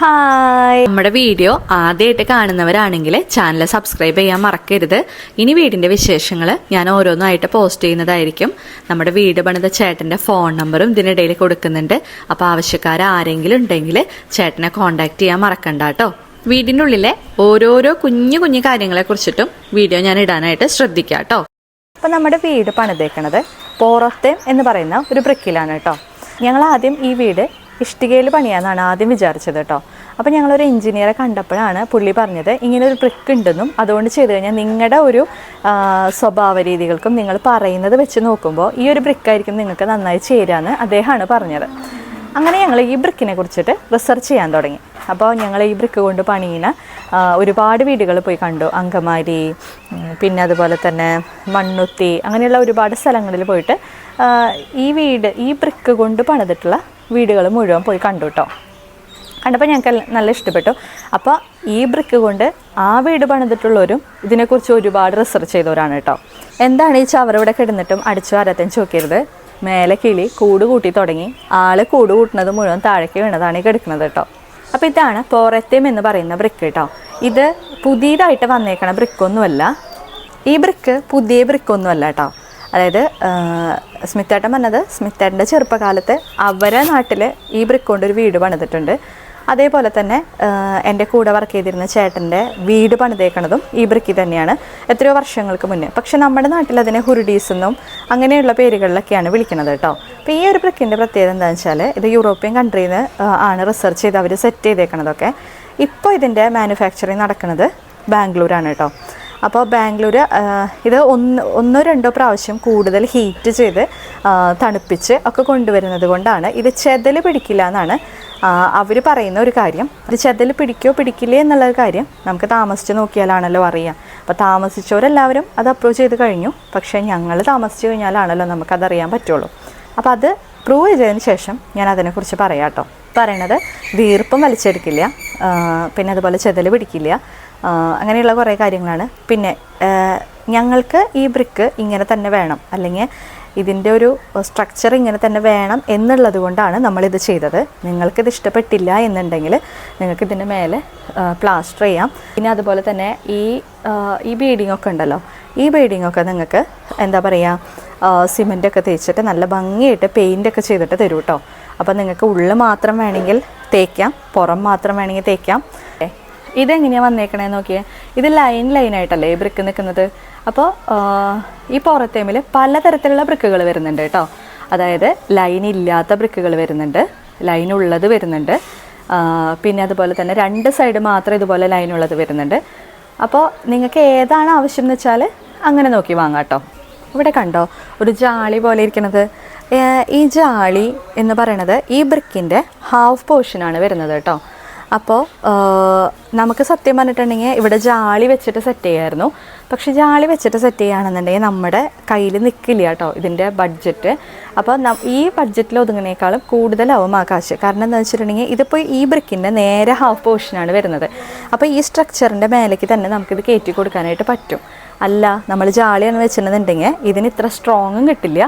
Hi. നമ്മുടെ video ആദ്യമായിട്ട് കാണുന്നവരാണെങ്കിൽ ചാനൽ സബ്സ്ക്രൈബ് ചെയ്യാൻ മറക്കരുത്. ഇനി വീടിന്റെ വിശേഷങ്ങൾ ഞാൻ ഓരോന്നായിട്ട് പോസ്റ്റ് ചെയ്യുന്നതായിരിക്കും. നമ്മുടെ വീട് പണിത ചേട്ടന്റെ ഫോൺ നമ്പറും ഇതിനിടയിൽ കൊടുക്കുന്നുണ്ട്. അപ്പോൾ ആവശ്യക്കാർ ആരെങ്കിലും ഉണ്ടെങ്കിൽ ചേട്ടനെ കോൺടാക്ട് ചെയ്യാൻ മറക്കണ്ട കേട്ടോ. വീടിന്റെ ഉള്ളിലെ ഓരോരോ കുഞ്ഞു കുഞ്ഞു കാര്യങ്ങളെ കുറിച്ചിട്ടും വീഡിയോ ഞാൻ ഇടാനായിട്ട് ശ്രദ്ധിക്കാം കേട്ടോ. അപ്പം നമ്മുടെ വീട് പണിതേക്കണത് പോറത്തെ എന്ന് പറയുന്ന ഒരു ബ്രിക്കിലാണ് കേട്ടോ. ഞങ്ങൾ ആദ്യം ഈ വീട് ഇഷ്ടികയിൽ പണിയാന്നാണ് ആദ്യം വിചാരിച്ചത് കേട്ടോ അപ്പോൾ ഞങ്ങളൊരു എഞ്ചിനീയറെ കണ്ടപ്പോഴാണ് പുള്ളി പറഞ്ഞത് ഇങ്ങനെ ഒരു ട്രിക്ക് ഉണ്ടെന്നും അതുകൊണ്ട് ചെയ്ത് കഴിഞ്ഞാൽ നിങ്ങളുടെ ഒരു സ്വഭാവ രീതികൾക്കും നിങ്ങൾ പറയുന്നത് വെച്ച് നോക്കുമ്പോൾ ഈ ഒരു ബ്രിക്കായിരിക്കും നിങ്ങൾക്ക് നന്നായി ചേരാന്ന് അദ്ദേഹമാണ് പറഞ്ഞത്. അങ്ങനെ ഞങ്ങൾ ഈ ബ്രിക്കിനെ കുറിച്ചിട്ട് റിസർച്ച് ചെയ്യാൻ തുടങ്ങി. അപ്പോൾ ഞങ്ങൾ ഈ ബ്രിക്ക് കൊണ്ട് പണിയുന്ന ഒരുപാട് വീടുകൾ പോയി കണ്ടു. അങ്കമാരി പിന്നെ അതുപോലെ തന്നെ മണ്ണുത്തി അങ്ങനെയുള്ള ഒരുപാട് സ്ഥലങ്ങളിൽ പോയിട്ട് ഈ വീട് ഈ ബ്രിക്ക് കൊണ്ട് പണിതിട്ടുള്ള വീടുകൾ മുഴുവൻ പോയി കണ്ടു കേട്ടോ കണ്ടപ്പോൾ ഞങ്ങൾക്ക് നല്ല ഇഷ്ടപ്പെട്ടു. അപ്പോൾ ഈ ബ്രിക്ക് കൊണ്ട് ആ വീട് പണിതിട്ടുള്ളവരും ഇതിനെക്കുറിച്ച് ഒരുപാട് റിസർച്ച് ചെയ്തവരാണ് കേട്ടോ എന്താണ് ഈ ചവറിവിടെ കിടന്നിട്ടും അടിച്ചു വരത്തേം ചോക്കരുത് മേലെ കിളി കൂട് കൂട്ടി തുടങ്ങി. ആൾ കൂട് കൂട്ടുന്നത് മുഴുവൻ താഴേക്ക് വീണതാണ് ഈ കിടക്കുന്നത് കേട്ടോ അപ്പോൾ ഇതാണ് പോറത്തേം എന്ന് പറയുന്ന ബ്രിക്ക് കേട്ടോ ഇത് പുതിയതായിട്ട് വന്നേക്കണ ബ്രിക്കൊന്നുമല്ല. ഈ ബ്രിക്ക് പുതിയ ബ്രിക്കൊന്നുമല്ല കേട്ടോ അതായത് സ്മിത്തേട്ടൻ പറഞ്ഞത് സ്മിത്തേട്ടന്റെ ചെറുപ്പകാലത്ത് അവരെ നാട്ടിൽ ഈ ബ്രിക്ക് കൊണ്ടൊരു വീട് പണിതിട്ടുണ്ട്. അതേപോലെ തന്നെ എന്റെ കൂടെ വർക്ക് ചെയ്തിരുന്ന ചേട്ടന്റെ വീട് പണിതേക്കണതും ഈ ബ്രിക്കി തന്നെയാണ് എത്രയോ വർഷങ്ങൾക്ക് മുന്നേ. പക്ഷെ നമ്മുടെ നാട്ടിൽ അതിനെ ഹുരുഡീസ് എന്നും അങ്ങനെയുള്ള പേരുകളിലൊക്കെയാണ് വിളിക്കുന്നത് കേട്ടോ. അപ്പോൾ ഈ ഒരു ബ്രിക്കിന്റെ പ്രത്യേകത എന്താണെന്ന് വെച്ചാൽ ഇത് യൂറോപ്യൻ കൺട്രിയിൽ നിന്ന് ആണ് റിസർച്ച് ചെയ്ത് അവർ സെറ്റ് ചെയ്തേക്കണതൊക്കെ. ഇപ്പോൾ ഇതിന്റെ മാനുഫാക്ചറിങ് നടക്കുന്നത് ബാംഗ്ലൂരാണ് കേട്ടോ. അപ്പോൾ ബാംഗ്ലൂർ ഇത് ഒന്ന് ഒന്നോ രണ്ടോ പ്രാവശ്യം കൂടുതൽ ഹീറ്റ് ചെയ്ത് തണുപ്പിച്ച് ഒക്കെ കൊണ്ടുവരുന്നത് കൊണ്ടാണ്. ഇത് ചെതൽ പിടിക്കില്ല എന്നാണ് അവർ പറയുന്ന ഒരു കാര്യം. ഇത് ചെതൽ പിടിക്കോ പിടിക്കില്ലേ എന്നുള്ള ഒരു കാര്യം നമുക്ക് താമസിച്ച് നോക്കിയാലാണല്ലോ അറിയാം. അപ്പോൾ താമസിച്ചവരെല്ലാവരും അത് അപ്രോച്ച് ചെയ്ത് കഴിഞ്ഞു. പക്ഷേ ഞങ്ങൾ താമസിച്ച് കഴിഞ്ഞാലാണല്ലോ നമുക്കതറിയാൻ പറ്റുള്ളൂ. അപ്പോൾ അത് പ്രൂവ് ചെയ്തതിന് ശേഷം ഞാൻ അതിനെക്കുറിച്ച് പറയാം കേട്ടോ പറയണത് വീർപ്പം വലിച്ചെടുക്കില്ല പിന്നെ അതുപോലെ ചെതൽ പിടിക്കില്ല അങ്ങനെയുള്ള കുറേ കാര്യങ്ങളാണ്. പിന്നെ ഞങ്ങൾക്ക് ഈ ബ്രിക്ക് ഇങ്ങനെ തന്നെ വേണം. അല്ലെങ്കിൽ ഇതിന്റെ ഒരു സ്ട്രക്ചർ ഇങ്ങനെ തന്നെ വേണം എന്നുള്ളത് കൊണ്ടാണ് നമ്മളിത് ചെയ്തത്. നിങ്ങൾക്കിത് ഇഷ്ടപ്പെട്ടില്ല എന്നുണ്ടെങ്കിൽ നിങ്ങൾക്ക് ഇതിന്റെ മേലെ പ്ലാസ്റ്റർ ചെയ്യാം. പിന്നെ അതുപോലെ തന്നെ ഈ ഈ ബീഡിംഗ് ഒക്കെ ഉണ്ടല്ലോ. ഈ ബീഡിംഗ് ഒക്കെ നിങ്ങൾക്ക് എന്താ പറയുക സിമെന്റൊക്കെ തേച്ചിട്ട് നല്ല ഭംഗിയായിട്ട് പെയിന്റൊക്കെ ചെയ്തിട്ട് തരും കേട്ടോ അപ്പോൾ നിങ്ങൾക്ക് ഉള്ളിൽ മാത്രം വേണമെങ്കിൽ തേക്കാം. പുറം മാത്രം വേണമെങ്കിൽ തേക്കാം. ഇതെങ്ങനെയാണ് വന്നേക്കണേന്ന് നോക്കിയേ. ഇത് ലൈൻ ലൈൻ ആയിട്ടല്ലേ ഈ ബ്രിക്ക് നിൽക്കുന്നത് അപ്പോൾ ഈ പുറത്തേമിൽ പലതരത്തിലുള്ള ബ്രിക്കുകൾ വരുന്നുണ്ട് കേട്ടോ. അതായത് ലൈൻ ഇല്ലാത്ത ബ്രിക്കുകൾ വരുന്നുണ്ട്. ലൈൻ ഉള്ളത് വരുന്നുണ്ട്. പിന്നെ അതുപോലെ തന്നെ രണ്ട് സൈഡ് മാത്രം ഇതുപോലെ ലൈൻ ഉള്ളത് വരുന്നുണ്ട്. അപ്പോൾ നിങ്ങൾക്ക് ഏതാണ് ആവശ്യം എന്ന് വെച്ചാൽ അങ്ങനെ നോക്കി വാങ്ങാം കേട്ടോ. ഇവിടെ കണ്ടോ? ഒരു ജാളി പോലെ ഇരിക്കുന്നത് ഈ ജാളി എന്ന് പറയണത് ഈ ബ്രിക്കിന്റെ ഹാഫ് പോർഷനാണ് വരുന്നത് കേട്ടോ. അപ്പോൾ നമുക്ക് സത്യം പറഞ്ഞിട്ടുണ്ടെങ്കിൽ ഇവിടെ ജാളി വെച്ചിട്ട് സെറ്റ് ചെയ്യായിരുന്നു. പക്ഷേ ജാളി വെച്ചിട്ട് സെറ്റ് ചെയ്യുകയാണെന്നുണ്ടെങ്കിൽ നമ്മുടെ കയ്യിൽ നിൽക്കില്ല കേട്ടോ ഇതിന്റെ ബഡ്ജറ്റ് അപ്പോൾ ഈ ബഡ്ജറ്റിൽ ഒതുങ്ങുന്നേക്കാളും കൂടുതലാവും ആ കാശ് കാരണം എന്താ വെച്ചിട്ടുണ്ടെങ്കിൽ ഇതിപ്പോൾ ഈ ബ്രിക്കിന്റെ നേരെ ഹാഫ് പോർഷനാണ് വരുന്നത്. അപ്പോൾ ഈ സ്ട്രക്ചറിന്റെ മേലേക്ക് തന്നെ നമുക്കിത് കയറ്റി കൊടുക്കാനായിട്ട് പറ്റും. അല്ല നമ്മൾ ജാളിയാണ് വെച്ചിട്ടുണ്ടെന്നുണ്ടെങ്കിൽ ഇതിന് ഇത്ര സ്ട്രോങ്ങും കിട്ടില്ല.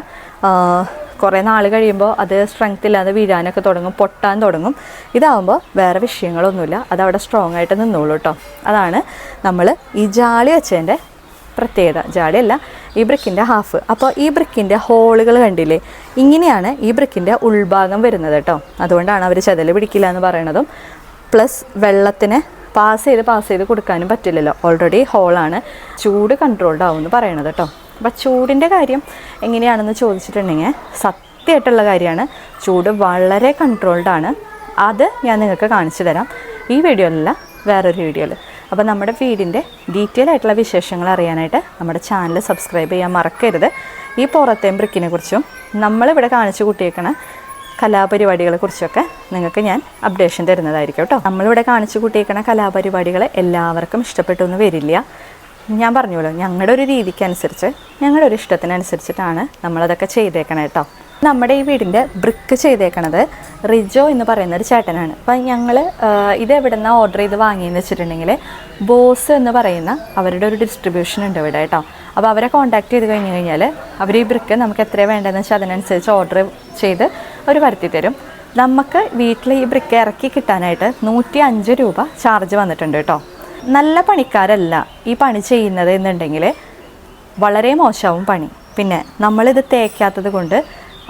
കുറേ നാൾ കഴിയുമ്പോൾ അത് സ്ട്രെങ്ത് ഇല്ലാതെ വീഴാനൊക്കെ തുടങ്ങും പൊട്ടാൻ തുടങ്ങും. ഇതാവുമ്പോൾ വേറെ വിഷയങ്ങളൊന്നുമില്ല. അതവിടെ സ്ട്രോങ് ആയിട്ട് നിന്നോളൂ കേട്ടോ അതാണ് നമ്മൾ ഈ ജാളി വെച്ചതിന്റെ പ്രത്യേകത. ജാളിയല്ല ഈ ബ്രിക്കിന്റെ ഹാഫ് അപ്പോൾ ഈ ബ്രിക്കിന്റെ ഹോളുകൾ കണ്ടില്ലേ? ഇങ്ങനെയാണ് ഈ ബ്രിക്കിന്റെ ഉൾഭാഗം വരുന്നത് കേട്ടോ അതുകൊണ്ടാണ് അവർ ചെതൽ പിടിക്കില്ല എന്ന് പറയണതും. പ്ലസ് വെള്ളത്തിന് പാസ് ചെയ്ത് പാസ് ചെയ്ത് കൊടുക്കാനും പറ്റില്ലല്ലോ. ഓൾറെഡി ഹോളാണ് ചൂട് കൺട്രോൾഡ് ആവും എന്ന് പറയണത് കേട്ടോ. അപ്പം ചൂടിന്റെ കാര്യം എങ്ങനെയാണെന്ന് ചോദിച്ചിട്ടുണ്ടെങ്കിൽ സത്യമായിട്ടുള്ള കാര്യമാണ്. ചൂട് വളരെ കൺട്രോൾഡ് ആണ്. അത് ഞാൻ നിങ്ങൾക്ക് കാണിച്ചു തരാം. ഈ വീഡിയോയിലല്ല വേറൊരു വീഡിയോയിൽ അപ്പോൾ നമ്മുടെ വീടിന്റെ ഡീറ്റെയിൽ ആയിട്ടുള്ള വിശേഷങ്ങൾ അറിയാനായിട്ട് നമ്മുടെ ചാനൽ സബ്സ്ക്രൈബ് ചെയ്യാൻ മറക്കരുത്. ഈ പുറത്തെ ബ്രിക്കിനെ കുറിച്ചും നമ്മളിവിടെ കാണിച്ചു കൂട്ടിയേക്കണ കലാപരിപാടികളെ കുറിച്ചൊക്കെ നിങ്ങൾക്ക് ഞാൻ അപ്ഡേഷൻ തരുന്നതായിരിക്കും കേട്ടോ നമ്മളിവിടെ കാണിച്ചു കൂട്ടിയേക്കണ കലാപരിപാടികൾ എല്ലാവർക്കും ഇഷ്ടപ്പെട്ടു എന്ന് വരില്ല. ഞാൻ പറഞ്ഞല്ലോ ഞങ്ങളുടെ ഒരു രീതിക്കനുസരിച്ച് ഞങ്ങളുടെ ഒരു ഇഷ്ടത്തിനനുസരിച്ചിട്ടാണ് നമ്മളതൊക്കെ ചെയ്തേക്കണേ കേട്ടോ നമ്മുടെ ഈ വീടിന്റെ ബ്രിക്ക് ചെയ്തേക്കണത് റിജോ എന്ന് പറയുന്ന ഒരു ചേട്ടനാണ്. അപ്പം ഞങ്ങൾ ഇത് എവിടെ നിന്നാണ് ഓർഡർ ചെയ്ത് വാങ്ങിയെന്ന് വെച്ചിട്ടുണ്ടെങ്കിൽ ബോസ് എന്ന് പറയുന്ന അവരുടെ ഒരു ഡിസ്ട്രിബ്യൂഷൻ ഉണ്ട് ഇവിടെ കേട്ടോ അപ്പോൾ അവരെ കോൺടാക്ട് ചെയ്ത് കഴിഞ്ഞ് കഴിഞ്ഞാൽ അവർ ഈ ബ്രിക്ക് നമുക്ക് എത്ര വേണ്ടതെന്ന് വെച്ചാൽ അതിനനുസരിച്ച് ഓർഡർ ചെയ്ത് അവർ വരുത്തി തരും. നമുക്ക് വീട്ടിൽ ഈ ബ്രിക്ക് ഇറക്കി കിട്ടാനായിട്ട് നൂറ്റി അഞ്ച് രൂപ ചാർജ് വന്നിട്ടുണ്ട് കേട്ടോ നല്ല പണിക്കാരല്ല ഈ പണി ചെയ്യുന്നത് എന്നുണ്ടെങ്കിൽ വളരെ മോശമാവും പണി. പിന്നെ നമ്മളിത് തേക്കാത്തത് കൊണ്ട്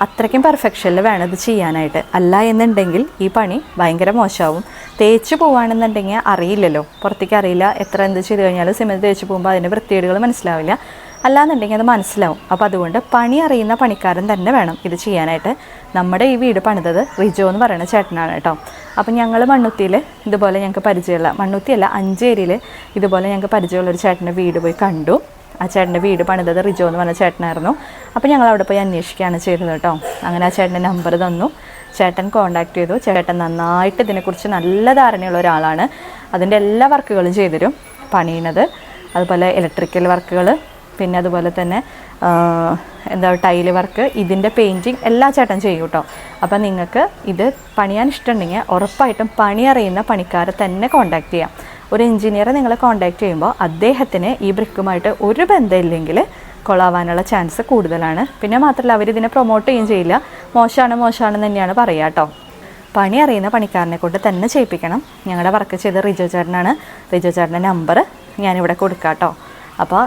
അത്രയ്ക്കും പെർഫെക്ഷനിൽ വേണം ഇത് ചെയ്യാനായിട്ട്. അല്ല എന്നുണ്ടെങ്കിൽ ഈ പണി ഭയങ്കര മോശമാവും തേച്ച് പോവുകയാണെന്നുണ്ടെങ്കിൽ അറിയില്ലല്ലോ. പുറത്തേക്ക് അറിയില്ല എത്ര എന്ത് ചെയ്ത് കഴിഞ്ഞാലും സിമെന്റ് തേച്ച് പോകുമ്പോൾ അതിന്റെ വൃത്തികേടുകൾ മനസ്സിലാവില്ല. അല്ലാന്നുണ്ടെങ്കിൽ അത് മനസ്സിലാവും. അപ്പോൾ അതുകൊണ്ട് പണി അറിയുന്ന പണിക്കാരൻ തന്നെ വേണം ഇത് ചെയ്യാനായിട്ട്. നമ്മുടെ ഈ വീട് പണിതത് റിജോ എന്ന് പറയുന്ന ചേട്ടനാണ് കേട്ടോ. അപ്പം ഞങ്ങൾ മണ്ണുത്തിയിൽ ഇതുപോലെ ഞങ്ങൾക്ക് പരിചയമുള്ള മണ്ണുത്തിയല്ല അഞ്ചേരിയിൽ ഇതുപോലെ ഞങ്ങൾക്ക് പരിചയമുള്ള ഒരു ചേട്ടന്റെ വീട് പോയി കണ്ടു. ആ ചേട്ടന്റെ വീട് പണിതത് റിജോ എന്ന് പറഞ്ഞ ചേട്ടനായിരുന്നു. അപ്പോൾ ഞങ്ങൾ അവിടെ പോയി അന്വേഷിക്കുകയാണ് ചെയ്തത് കേട്ടോ. അങ്ങനെ ആ ചേട്ടന്റെ നമ്പർ തന്നു. ചേട്ടൻ കോണ്ടാക്ട് ചെയ്തു. ചേട്ടൻ നന്നായിട്ട് ഇതിനെക്കുറിച്ച് നല്ല ധാരണയുള്ള ഒരാളാണ്. അതിന്റെ എല്ലാ വർക്കുകളും ചെയ്തുതരും. പണിയണത് അതുപോലെ ഇലക്ട്രിക്കൽ വർക്കുകൾ പിന്നെ അതുപോലെ തന്നെ എന്താ ടൈൽ വർക്ക് ഇതിന്റെ പെയിന്റിങ് എല്ലാ ചേട്ടൻ ചെയ്യും കേട്ടോ അപ്പം നിങ്ങൾക്ക് ഇത് പണിയാൻ ഇഷ്ടമുണ്ടെങ്കിൽ ഉറപ്പായിട്ടും പണി അറിയുന്ന പണിക്കാരെ തന്നെ കോണ്ടാക്ട് ചെയ്യാം. ഒരു എഞ്ചിനീയറെ നിങ്ങൾ കോണ്ടാക്ട് ചെയ്യുമ്പോൾ അദ്ദേഹത്തിന് ഈ ബ്രിക്കുമായിട്ട് ഒരു ബന്ധമില്ലെങ്കിൽ കൊളാവാനുള്ള ചാൻസ് കൂടുതലാണ്. പിന്നെ മാത്രമല്ല അവർ ഇതിനെ പ്രൊമോട്ട് ചെയ്യുകയും ചെയ്യില്ല. മോശമാണ് മോശമാണെന്ന് തന്നെയാണ് പറയുക കേട്ടോ പണി അറിയുന്ന പണിക്കാരനെ കൊണ്ട് തന്നെ ചെയ്യിപ്പിക്കണം. ഞങ്ങളുടെ വർക്ക് ചെയ്ത റിജോ ചേട്ടനാണ്. റിജോ ചേട്ടന്റെ നമ്പർ ഞാനിവിടെ കൊടുക്കാം കേട്ടോ അപ്പോൾ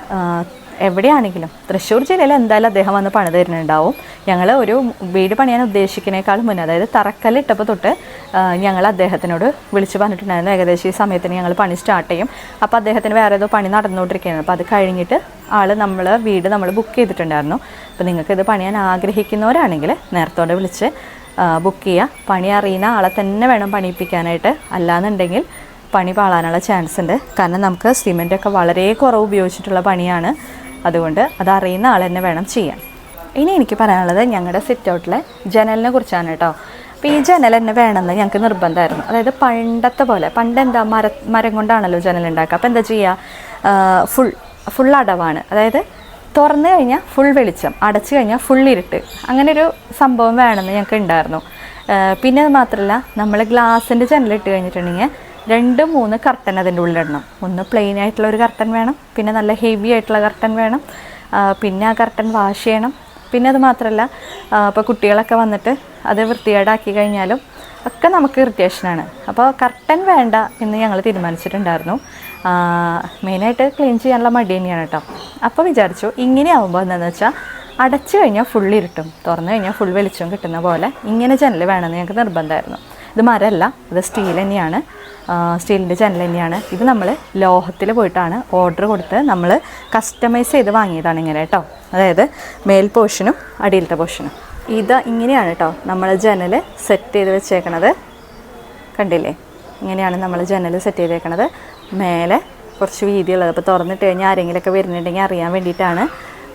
എവിടെയാണെങ്കിലും. തൃശ്ശൂർ ജില്ലയിൽ എന്തായാലും അദ്ദേഹം വന്ന് പണി തരുന്നുണ്ടാവും. ഞങ്ങൾ ഒരു വീട് പണിയാൻ ഉദ്ദേശിക്കുന്നേക്കാൾ മുന്നേ അതായത് തറക്കല്ലിട്ടപ്പോൾ തൊട്ട് ഞങ്ങൾ അദ്ദേഹത്തിനോട് വിളിച്ച് പറഞ്ഞിട്ടുണ്ടായിരുന്നു. ഏകദേശം ഈ സമയത്തിന് ഞങ്ങൾ പണി സ്റ്റാർട്ട് ചെയ്യും. അപ്പോൾ അദ്ദേഹത്തിന് വേറെ ഏതോ പണി നടന്നുകൊണ്ടിരിക്കുകയാണ്. അപ്പോൾ അത് കഴിഞ്ഞിട്ട് ആൾ നമ്മൾ വീട് നമ്മൾ ബുക്ക് ചെയ്തിട്ടുണ്ടായിരുന്നു. അപ്പോൾ നിങ്ങൾക്കിത് പണിയാൻ ആഗ്രഹിക്കുന്നവരാണെങ്കിൽ നേരത്തോടെ വിളിച്ച് ബുക്ക് ചെയ്യുക പണി അറിയുന്ന ആളെ തന്നെ വേണം പണിയിപ്പിക്കാനായിട്ട്. അല്ലാന്നുണ്ടെങ്കിൽ പണി പാളാനുള്ള ചാൻസ് ഉണ്ട്. കാരണം നമുക്ക് സിമെന്റ് ഒക്കെ വളരെ കുറവ് ഉപയോഗിച്ചിട്ടുള്ള പണിയാണ്. അതുകൊണ്ട് അത് അറിയുന്ന ആൾ തന്നെ വേണം ചെയ്യാൻ. ഇനി എനിക്ക് പറയാനുള്ളത് ഞങ്ങളുടെ സിറ്റ് ഔട്ടിലെ ജനലിനെ കുറിച്ചാണ് കേട്ടോ. അപ്പോൾ ഈ ജനൽ തന്നെ വേണമെന്ന് ഞങ്ങൾക്ക് നിർബന്ധമായിരുന്നു. അതായത് പണ്ടത്തെ പോലെ പണ്ട് എന്താ മര മരം കൊണ്ടാണല്ലോ ജനൽ ഉണ്ടാക്കുക അപ്പോൾ എന്താ ചെയ്യുക ഫുൾ ഫുൾ അടവാണ്. അതായത് തുറന്നു കഴിഞ്ഞാൽ ഫുൾ വെളിച്ചം അടച്ചു കഴിഞ്ഞാൽ ഫുൾ ഇരുട്ട്. അങ്ങനെ ഒരു സംഭവം വേണമെന്ന് ഞങ്ങൾക്ക് ഉണ്ടായിരുന്നു പിന്നെ മാത്രമല്ല നമ്മൾ ഗ്ലാസിന്റെ ജനലിട്ട് കഴിഞ്ഞിട്ടുണ്ടെങ്കിൽ രണ്ട് മൂന്ന് കർട്ടൻ അതിന്റെ ഉള്ളിലിടണം. ഒന്ന് പ്ലെയിൻ ആയിട്ടുള്ള ഒരു കർട്ടൻ വേണം പിന്നെ നല്ല ഹെവി ആയിട്ടുള്ള കർട്ടൻ വേണം. പിന്നെ ആ കർട്ടൻ വാഷ് ചെയ്യണം. പിന്നെ അത് മാത്രമല്ല ഇപ്പോൾ കുട്ടികളൊക്കെ വന്നിട്ട് അത് വൃത്തികേടാക്കി കഴിഞ്ഞാലും ഒക്കെ നമുക്ക് ഇറിറ്റേഷനാണ് അപ്പോൾ കർട്ടൻ വേണ്ട എന്ന് ഞങ്ങൾ തീരുമാനിച്ചിട്ടുണ്ടായിരുന്നു. മെയിനായിട്ട് ക്ലീൻ ചെയ്യാനുള്ള മടി തന്നെയാണ് കേട്ടോ അപ്പോൾ വിചാരിച്ചു ഇങ്ങനെ ആകുമ്പോൾ എന്താണെന്ന് വെച്ചാൽ അടച്ചു കഴിഞ്ഞാൽ ഫുൾ ഇരുട്ടും. തുറന്നു കഴിഞ്ഞാൽ ഫുൾ വെളിച്ചം കിട്ടുന്ന പോലെ ഇങ്ങനെ ജനൽ വേണമെന്ന് ഞങ്ങൾക്ക് നിർബന്ധമായിരുന്നു. ഇത് മരമല്ല ഇത് സ്റ്റീൽ തന്നെയാണ്. സ്റ്റീലിന്റെ ജനൽ തന്നെയാണ്. ഇത് നമ്മൾ ലോഹത്തിൽ പോയിട്ടാണ് ഓർഡർ കൊടുത്ത് നമ്മൾ കസ്റ്റമൈസ് ചെയ്ത് വാങ്ങിയതാണ് ഇങ്ങനെ കേട്ടോ. അതായത് മേൽ പോർഷനും അടിയിലത്തെ പോർഷനും ഇത് ഇങ്ങനെയാണ് കേട്ടോ നമ്മൾ ജനൽ സെറ്റ് ചെയ്ത് വെച്ചേക്കണത്. കണ്ടില്ലേ? ഇങ്ങനെയാണ് നമ്മൾ ജനൽ സെറ്റ് ചെയ്തേക്കണത്. മേലെ കുറച്ച് വീതിയുള്ളത്. അപ്പോൾ തുറന്നിട്ട് കഴിഞ്ഞാൽ ആരെങ്കിലുമൊക്കെ വരുന്നുണ്ടെങ്കിൽ അറിയാൻ വേണ്ടിയിട്ടാണ്.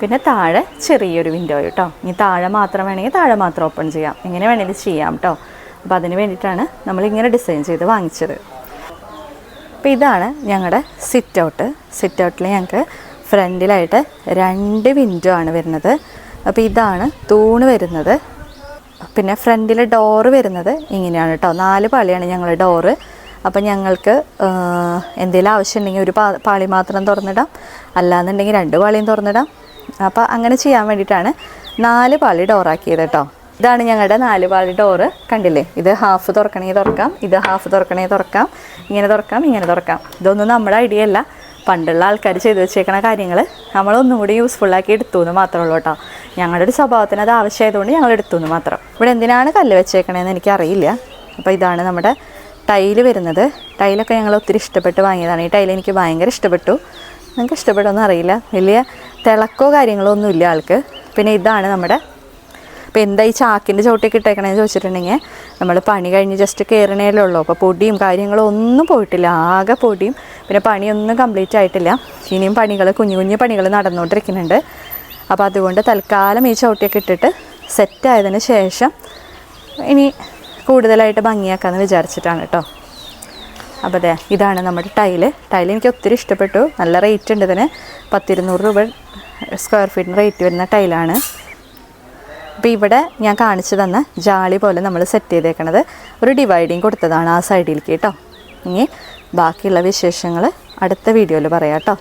പിന്നെ താഴെ ചെറിയൊരു വിൻഡോ കേട്ടോ. ഇനി താഴെ മാത്രം വേണമെങ്കിൽ താഴെ മാത്രം ഓപ്പൺ ചെയ്യാം. എങ്ങനെ വേണമെങ്കിലും ചെയ്യാം കേട്ടോ. അപ്പോൾ അതിന് വേണ്ടിയിട്ടാണ് നമ്മളിങ്ങനെ ഡിസൈൻ ചെയ്ത് വാങ്ങിച്ചത്. അപ്പോൾ ഇതാണ് ഞങ്ങളുടെ സിറ്റ് ഔട്ട് സിറ്റ് ഔട്ടിൽ ഞങ്ങൾക്ക് ഫ്രണ്ടിലായിട്ട് രണ്ട് വിൻഡോ ആണ് വരുന്നത്. അപ്പോൾ ഇതാണ് തൂണ് വരുന്നത്. പിന്നെ ഫ്രണ്ടിലെ ഡോറ് വരുന്നത് ഇങ്ങനെയാണ് കേട്ടോ നാല് പാളിയാണ് ഞങ്ങളുടെ ഡോറ് അപ്പം ഞങ്ങൾക്ക് എന്തെങ്കിലും ആവശ്യമുണ്ടെങ്കിൽ ഒരു പാളി മാത്രം തുറന്നിടാം. അല്ലാന്നുണ്ടെങ്കിൽ രണ്ട് പാളിയും തുറന്നിടാം. അപ്പോൾ അങ്ങനെ ചെയ്യാൻ വേണ്ടിയിട്ടാണ് നാല് പാളി ഡോറാക്കിയത് കേട്ടോ ഇതാണ് ഞങ്ങളുടെ നാല് പാളി ഡോറ് കണ്ടില്ലേ? ഇത് ഹാഫ് തുറക്കണേ തുറക്കാം ഇത് ഹാഫ് തുറക്കണേ തുറക്കാം ഇങ്ങനെ തുറക്കാം ഇങ്ങനെ തുറക്കാം. ഇതൊന്നും നമ്മുടെ ഐഡിയ അല്ല. പണ്ടുള്ള ആൾക്കാർ ചെയ്തു വെച്ചേക്കണ കാര്യങ്ങൾ നമ്മളൊന്നും കൂടി യൂസ്ഫുള്ളാക്കി എടുത്തു എന്ന് മാത്രമേ ഉള്ളൂ കേട്ടോ. ഞങ്ങളുടെ ഒരു സ്വഭാവത്തിന് അത് ആവശ്യമായതുകൊണ്ട് ഞങ്ങൾ എടുത്തു എന്ന് മാത്രം. ഇവിടെ എന്തിനാണ് കല്ല് വെച്ചേക്കണേന്ന് എനിക്കറിയില്ല അപ്പോൾ ഇതാണ് നമ്മുടെ ടൈൽ വരുന്നത്. ടൈലൊക്കെ ഞങ്ങൾ ഒത്തിരി ഇഷ്ടപ്പെട്ട് വാങ്ങിയതാണ്. ഈ ടൈൽ എനിക്ക് ഭയങ്കര ഇഷ്ടപ്പെട്ടു. നിങ്ങൾക്ക് ഇഷ്ടപ്പെടുമെന്ന് അറിയില്ല. വലിയ തിളക്കോ കാര്യങ്ങളോ ഒന്നുമില്ല ആൾക്ക്. പിന്നെ ഇതാണ് നമ്മുടെ അപ്പോൾ എന്താ ഈ ചാക്കിന്റെ ചോട്ടേക്ക് ഇട്ടേക്കണേന്ന് ചോദിച്ചിട്ടുണ്ടെങ്കിൽ നമ്മൾ പണി കഴിഞ്ഞ് ജസ്റ്റ് കയറണേലേ ഉള്ളൂ. അപ്പോൾ പൊടിയും കാര്യങ്ങളും ഒന്നും പോയിട്ടില്ല. ആകെ പൊടിയും പിന്നെ പണിയൊന്നും കംപ്ലീറ്റ് ആയിട്ടില്ല. ഇനിയും പണികൾ കുഞ്ഞു കുഞ്ഞു പണികൾ നടന്നുകൊണ്ടിരിക്കുന്നുണ്ട്. അപ്പോൾ അതുകൊണ്ട് തൽക്കാലം ഈ ചവിട്ടിയൊക്കെ ഇട്ടിട്ട് സെറ്റ് ആയതിന് ശേഷം ഇനി കൂടുതലായിട്ട് ഭംഗിയാക്കാമെന്ന് വിചാരിച്ചിട്ടാണ് കേട്ടോ അപ്പോൾ അതെ ഇതാണ് നമ്മുടെ ടൈൽ. ടൈൽ എനിക്ക് ഒത്തിരി ഇഷ്ടപ്പെട്ടു. നല്ല റേറ്റ് ഉണ്ട് ഇതിന്. പത്തിരുന്നൂറ് രൂപ സ്ക്വയർ ഫീറ്റിന് റേറ്റ് വരുന്ന ടൈലാണ്. അപ്പോൾ ഇവിടെ ഞാൻ കാണിച്ചു തന്ന ജാളി പോലെ നമ്മൾ സെറ്റ് ചെയ്തേക്കണത് ഒരു ഡിവൈഡിങ് കൊടുത്തതാണ് ആ സൈഡിലേക്ക് കേട്ടോ. ഇനി ബാക്കിയുള്ള വിശേഷങ്ങൾ അടുത്ത വീഡിയോയിൽ പറയാം കേട്ടോ.